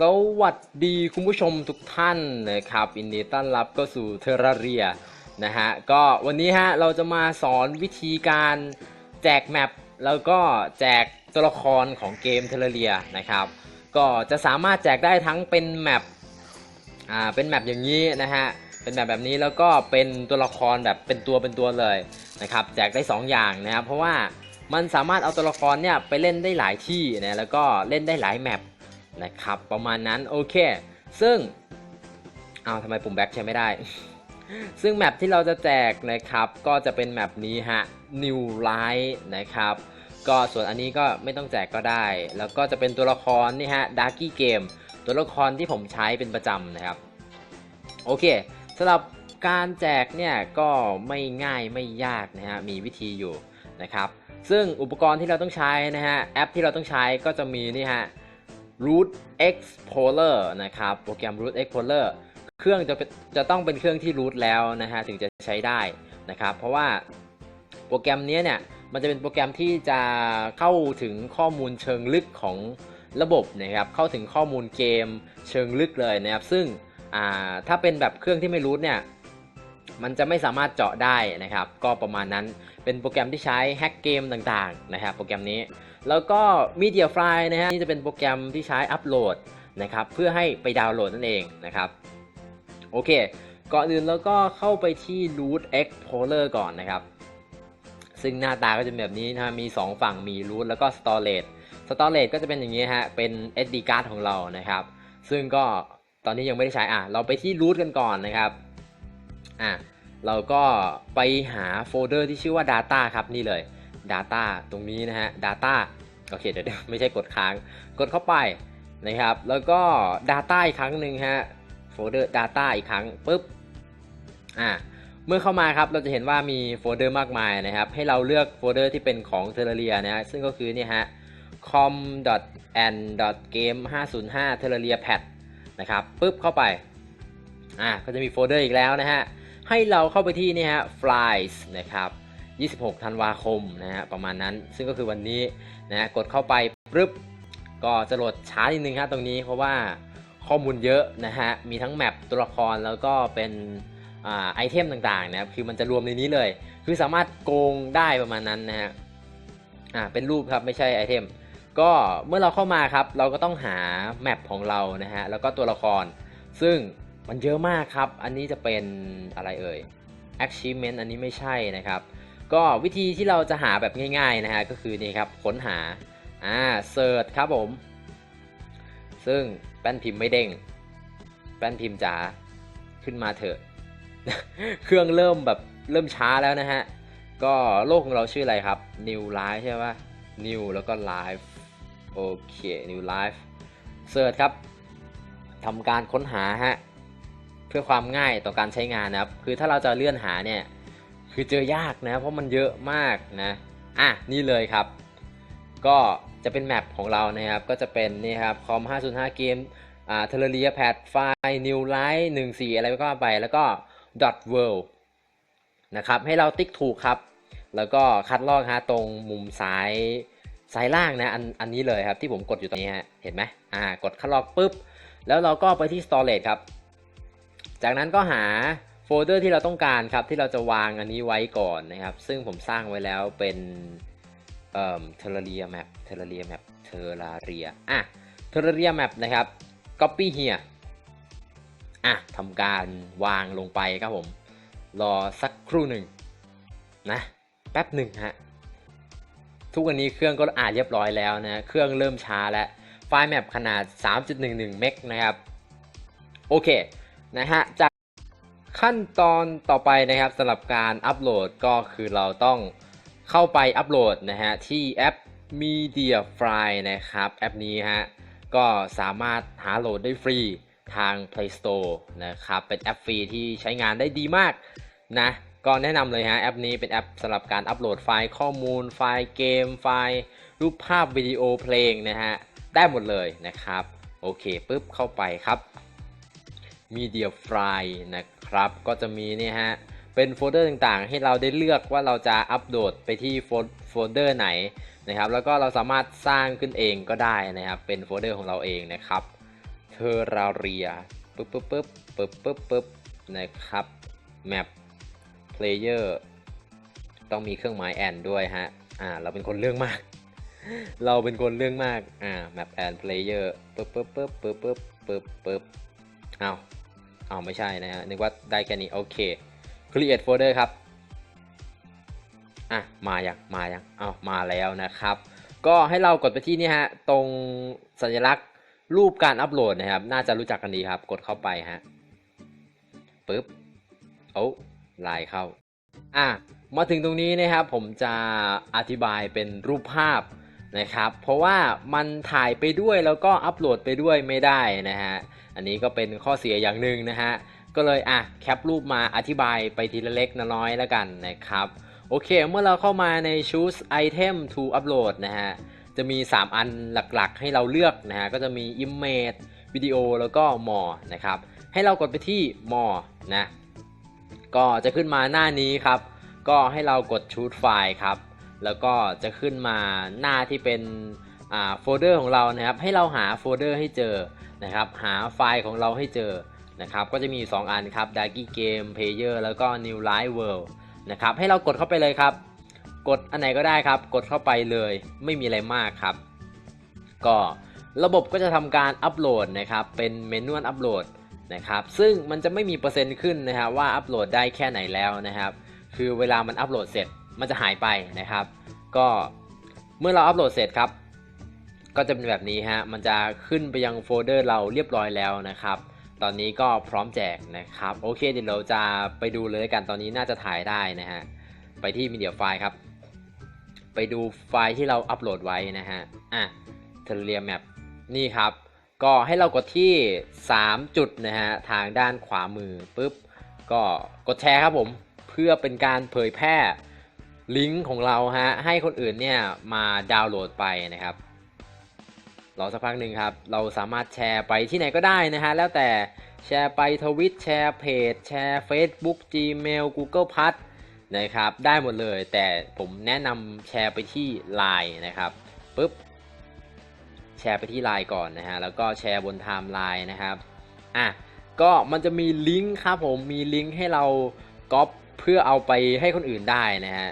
สวัสดีคุณผู้ชมทุกท่านนะครับยินดีต้อนรับก็สู่เทอร์เรียนะฮะก็วันนี้ฮะเราจะมาสอนวิธีการแจกแมปแล้วก็แจกตัวละครของเกมเทอร์เรียนะครับก็จะสามารถแจกได้ทั้งเป็นแมปอ่าเป็นแมปอย่างนี้นะฮะเป็นแมปแบบนี้แล้วก็เป็นตัวละครแบบเป็นตัวเป็นตัวเลยนะครับแจกได้ 2 อย่างนะครับเพราะว่ามันสามารถเอาตัวละครเนี่ยไปเล่นได้หลายที่นะแล้วก็เล่นได้หลายแมป นะครับ ประมาณนั้นโอเค ซึ่งเอาทำไมปุ่มแบ็คใช้ไม่ได้ ซึ่งแมปที่เราจะแจกนะครับ ก็จะเป็นแมปนี้ฮะ New Light นะครับ ก็ส่วนอันนี้ก็ไม่ต้องแจกก็ได้ แล้วก็จะเป็นตัวละครนี่ฮะ Darky Game ตัวละครที่ผมใช้เป็นประจำนะครับ โอเคสำหรับการแจกเนี่ยก็ไม่ง่ายไม่ยากนะฮะ มีวิธีอยู่นะครับ ซึ่งอุปกรณ์ที่เราต้องใช้นะฮะ แอปที่เราต้องใช้ก็จะมีนี่ฮะ Root Explorer นะครับโปรแกรม Root Explorer เครื่องจะเป็นจะต้องเป็นเครื่องที่ root แล้วนะฮะถึงจะใช้ได้นะครับ เพราะว่าโปรแกรมนี้เนี่ยมันจะเป็นโปรแกรมที่จะเข้าถึงข้อมูลเชิงลึกของระบบนะครับเข้าถึงข้อมูลเกมเชิงลึกเลยนะครับ ซึ่งถ้าเป็นแบบเครื่องที่ไม่ root เนี่ยมันจะไม่สามารถเจาะได้นะครับ ก็ประมาณนั้นเป็นโปรแกรมที่ใช้แฮ็กเกมต่างๆนะครับ โปรแกรมนี้ แล้วก็ Media File นะฮะนี่จะเป็นโปรแกรมที่ใช้อัปโหลดนะครับเพื่อให้ไปดาวน์โหลดนั่นเองนะครับโอเค ก่อนอื่นเราก็เข้าไปที่ Root Explorer ก่อนนะครับ ซึ่งหน้าตาก็จะแบบนี้นะฮะมี 2 ฝั่งมี Root แล้วก็ Storage Storage ก็จะเป็นอย่างนี้ฮะเป็น SD card ของเรานะครับ ซึ่งก็ตอนนี้ยังไม่ได้ใช้อะเราไปที่ Root กันก่อนนะครับอะเราก็ไปหาโฟลเดอร์ที่ชื่อว่า Data ครับนี่เลย Data ตรงนี้นะฮะ Data โอเคเดี๋ยวไม่ใช่กดค้าง กดเข้าไปนะครับ แล้วก็ Data อีกครั้งหนึ่งฮะโฟลเดอร์ Data อีกครั้งปุ๊บอ่าเมื่อเข้ามาครับเราจะเห็นว่ามีโฟลเดอร์มากมายนะครับ ให้เราเลือกโฟลเดอร์ที่เป็นของ Terraria นะฮะซึ่งก็คือเนี่ยฮะ com.and.game 505 Terraria pad นะครับปุ๊บเข้าไปอ่าก็จะมีโฟลเดอร์อีกแล้วนะฮะให้เราเข้าไปที่นี่ฮะ flies นะครับ 26ธันวาคมนะฮะประมาณนั้น ซึ่งก็คือวันนี้นะฮะกดเข้าไปปึ๊บก็จะโหลดช้านิดนึงครับตรงนี้เพราะว่าข้อมูลเยอะนะฮะมีทั้งแมปตัวละครแล้วก็เป็นอไอเทมต่างๆนะครับคือมันจะรวมในนี้เลย คือสามารถโกงได้ประมาณนั้นนะฮะอ่าเป็นรูปครับไม่ใช่ไอเทมก็เมื่อเราเข้ามาครับ เราก็ต้องหาแมปของเรานะฮะแล้วก็ตัวละคร ซึ่งมันเยอะมากครับ อันนี้จะเป็นอะไรเอ่ย achievement อันนี้ไม่ใช่นะครับ ก็วิธีที่เราจะหาแบบง่ายๆนะฮะก็คือนี่ครับค้นหาอ่าเซิร์ชครับผม ซึ่งแป้นพิมพ์ไม่เด้งแป้นพิมพ์จ๋าขึ้นมาเถอะ เครื่องเริ่มแบบเริ่มช้าแล้วนะฮะ ก็โลกของเราชื่ออะไรครับ New Life ใช่ปะ New แล้วก็ Life โอเค New Life เสิร์ชครับทำการค้นหาฮะ เพื่อความง่ายต่อการใช้งานนะครับ คือถ้าเราจะเลื่อนหาเนี่ย คือเจอยากนะ เพราะมันเยอะมากนะ อะ นี่เลยครับ ก็จะเป็นแมปของเรานะครับ ก็จะเป็นนี่ครับคอม 505 เกม อ่าเทเลเรียแพดไฟล์ new light 14 อะไรก็ไป แล้วก็ dot world นะครับ ให้เราติ๊กถูกครับ แล้วก็คัดลอกฮะตรงมุมซ้ายซ้ายล่างนะ อันอันนี้เลยครับที่ผมกดอยู่ตรงนี้ฮะ เห็นไหมอ่า กดคัดลอกปุ๊บ แล้วเราก็ไปที่ storage ครับ จากนั้นก็หา ลเดอร์ที่เราต้องการครับที่เราจะวางอันนี้ไว้ก่อนนะครับ ซึ่งผมสร้างไว้แล้วเป็นเอ่อ Terraria Map Terraria Map Terraria อะ Terraria Map นะครับ Copy here อะทำการวางลงไปครับผม รอสักครู่หนึ่งนะแป๊บหนึ่งฮะทุกวันนี้เครื่องก็อ่านเรียบร้อยแล้วนะ เครื่องเริ่มช้าแล้ว ไฟล์แมปขนาด 3.11 เมกนะครับ โอเค นะฮะจาก ขั้นตอนต่อไปนะครับสำหรับการอัปโหลดก็คือเราต้องเข้าไปอัปโหลดนะฮะที่แอป Media File นะครับแอปนี้ฮะก็สามารถหาโหลดได้ฟรีทาง Play Store นะครับเป็นแอปฟรีที่ใช้งานได้ดีมากนะก็แนะนำเลยฮะแอปนี้เป็นแอปสำหรับการอัปโหลดไฟล์ข้อมูล ไฟล์เกม ไฟล์รูปภาพวิดีโอเพลงนะฮะได้หมดเลยนะครับ โอเคปุ๊บเข้าไปครับ Media File นะครับ ก็จะมีนี่ฮะ เป็นโฟลเดอร์ต่างๆ ให้เราได้เลือกว่าเราจะอัปโหลดไปที่โฟลเดอร์ไหนนะครับ แล้วก็เราสามารถสร้างขึ้นเองก็ได้นะครับ เป็นโฟลเดอร์ของเราเองนะครับเทอราเรียปึ๊บปึ๊บปึ๊บปึ๊บปึ๊บปึ๊บนะครับ map player ต้องมีเครื่องหมายแอนด้วยฮะ อ่า เราเป็นคนเรื่องมาก เราเป็นคนเรื่องมาก อ่า map and player ปึ๊บปึ๊บปึ๊บปึ๊บปึ๊บปึ๊บปึ๊บ เอาเอาไม่ใช่นะฮะนึกว่าได้แค่นี้โอเค create folder ครับอะมายังมายังเอามาแล้วนะครับ ก็ให้เรากดไปที่นี่ฮะตรงสัญลักษณ์รูปการอัปโหลดนะครับ น่าจะรู้จักกันดีครับ กดเข้าไปฮะปึ๊บโอ้ลายเข้าอะมาถึงตรงนี้นะครับผมจะอธิบายเป็นรูปภาพ นะครับ เพราะว่ามันถ่ายไปด้วยแล้วก็อัปโหลดไปด้วยไม่ได้นะฮะ อันนี้ก็เป็นข้อเสียอย่างหนึ่งนะฮะ ก็เลยอะแคปรูปมาอธิบายไปทีละเล็กน้อยแล้วกันนะครับ โอเค เมื่อเราเข้ามาใน choose item to upload นะฮะ จะมี 3 อันหลักๆ ให้เราเลือกนะฮะ ก็จะมี image วิดีโอแล้วก็ more นะครับ ให้เรากดไปที่ more นะ ก็จะขึ้นมาหน้านี้ครับ ก็ให้เรากด choose file ครับ แล้วก็จะขึ้นมาหน้าที่เป็นโฟลเดอร์ของเรานะครับ ให้เราหาโฟลเดอร์ให้เจอนะครับ หาไฟล์ของเราให้เจอนะครับ ก็จะมีอยู่2อันครับ d a g i Game Player แล้วก็ New Life World นะครับ ให้เรากดเข้าไปเลยครับ กดอันไหนก็ได้ครับ กดเข้าไปเลย ไม่มีอะไรมากครับ ก็ระบบก็จะทำการอัปโหลดนะครับ เป็นเมนูอัปโหลดนะครับ ซึ่งมันจะไม่มีเปอร์เซ็นต์ขึ้นนะครับว่าอัปโหลดได้แค่ไหนแล้วนะครับ คือเวลามันอัปโหลดเสร็จ มันจะหายไปนะครับ ก็เมื่อเราอัปโหลดเสร็จครับ ก็จะเป็นแบบนี้ฮะ มันจะขึ้นไปยังโฟลเดอร์เราเรียบร้อยแล้วนะครับ ตอนนี้ก็พร้อมแจกนะครับ โอเคเดี๋ยวเราจะไปดูเลยกัน ตอนนี้น่าจะถ่ายได้นะฮะ ไปที่มีเดียไฟล์ครับ ไปดูไฟล์ที่เราอัปโหลดไว้นะฮะ อะ t e r r a r i a Map นี่ครับ ก็ให้เรากดที่ 3 จุดนะฮะ ทางด้านขวามือปุ๊บ ก็กดแชร์ครับผม เพื่อเป็นการเผยแพร่ ลิงก์ของเราฮะให้คนอื่นเนี่ยมาดาวน์โหลดไปนะครับรอสักพักหนึ่งครับ เราสามารถแชร์ไปที่ไหนก็ได้นะฮะ แล้วแต่แชร์ไปทวิตแชร์เพจ แชร์ Facebook Gmail Google p l u s นะครับ ได้หมดเลย แต่ผมแนะนำแชร์ไปที่ Line นะครับปุ๊บ แชร์ไปที่ Line ก่อนนะฮะ แล้วก็แชร์บนไทม์ไลน์นะครับ อะ ก็มันจะมีลิงก์ครับผม มีลิงก์ให้เราก๊อปเพื่อเอาไปให้คนอื่นได้นะฮะ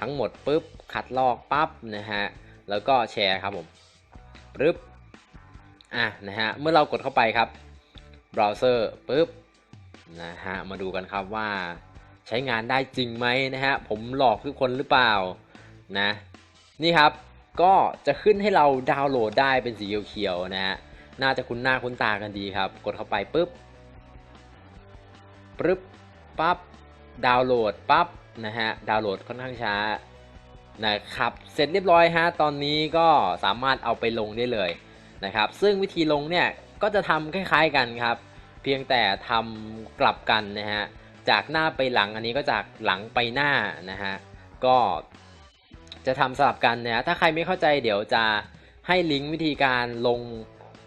ทั้งหมดปุ๊บคัดลอกปั๊บนะฮะแล้วก็แชร์ครับผมปึ๊บอะนะฮะเมื่อเรากดเข้าไปครับเบราว์เซอร์ปุ๊บนะฮะมาดูกันครับว่าใช้งานได้จริงไหมนะฮะผมหลอกทุกคนหรือเปล่านะนี่ครับก็จะขึ้นให้เราดาวน์โหลดได้เป็นสีเขียวๆนะฮะน่าจะคุ้นหน้าคุ้นตากันดีครับ กดเข้าไปปุ๊บปึ๊บปั๊บดาวน์โหลดปั๊บ นะฮะดาวน์โหลดค่อนข้างช้านะครับเสร็จเรียบร้อยฮะตอนนี้ก็สามารถเอาไปลงได้เลยนะครับ ซึ่งวิธีลงเนี่ยก็จะทำคล้ายๆกันครับ เพียงแต่ทำกลับกันนะฮะจากหน้าไปหลังอันนี้ก็จากหลังไปหน้านะฮะก็จะทำสลับกันนะฮะถ้าใครไม่เข้าใจเดี๋ยวจะให้ลิงก์วิธีการลง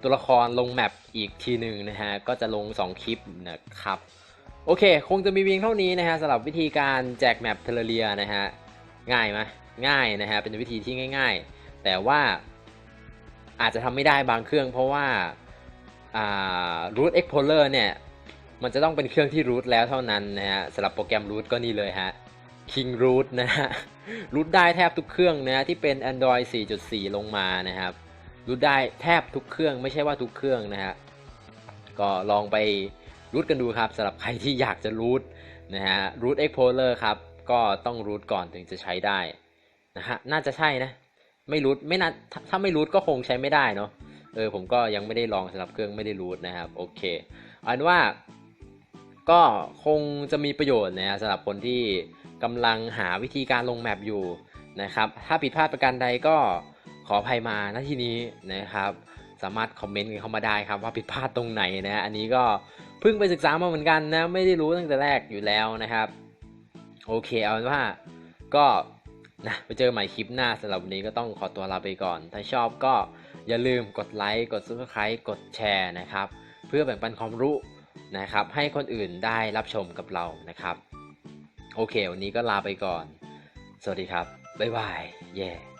ตัวละครลงแมปอีกทีหนึ่งนะฮะก็จะลง 2 คลิปนะครับ โอเค คงจะมีเพียงเท่านี้นะฮะสำหรับวิธีการแจกแมปเทเลเรียนะฮะง่ายไหมง่ายนะฮะเป็นวิธีที่ง่าย ๆ แต่ว่าอาจจะทำไม่ได้บางเครื่อง เพราะว่าา root explorer เนี่ย มันจะต้องเป็นเครื่องที่ root แล้วเท่านั้นนะฮะสำหรับโปรแกรม root ก็นี่เลยฮะ king root นะฮะ root ได้แทบทุกเครื่องนะที่เป็น android 4.4 ลงมานะครับ root ได้แทบทุกเครื่องไม่ใช่ว่าทุกเครื่องนะฮะก็ลองไป รูทกันดูครับสำหรับใครที่อยากจะรูทนะฮะ root explorer ครับก็ต้องรูทก่อนถึงจะใช้ได้นะฮะน่าจะใช่นะ ไม่รูทไม่น่าถ้าถ้าไม่รูทก็คงใช้ไม่ได้เนาะเออผมก็ยังไม่ได้ลองสำหรับเครื่องไม่ได้รูทนะครับโอเคอาเป็นว่าก็คงจะมีประโยชน์นะฮะสำหรับคนที่กำลังหาวิธีการลงแมปอยู่นะครับ ถ้าผิดพลาดประการใดก็ขออภัยมาณที่นี้นะครับ สามารถคอมเมนต์เข้ามาได้ครับว่าผิดพลาดตรงไหนนะ อันนี้ก็ เพิ่งไปศึกษามาเหมือนกันนะ ไม่ได้รู้ตั้งแต่แรกอยู่แล้วนะครับ โอเคเอาเป็นว่าก็นะไปเจอใหม่คลิปหน้าสำหรับวันนี้ก็ต้องขอตัวลาไปก่อน ถ้าชอบก็อย่าลืมกดไลค์กด subscribe กดแชร์นะครับ เพื่อแบ่งปันความรู้นะครับ ให้คนอื่นได้รับชมกับเรานะครับ โอเค วันนี้ก็ลาไปก่อน สวัสดีครับ บ๊ายบาย เย่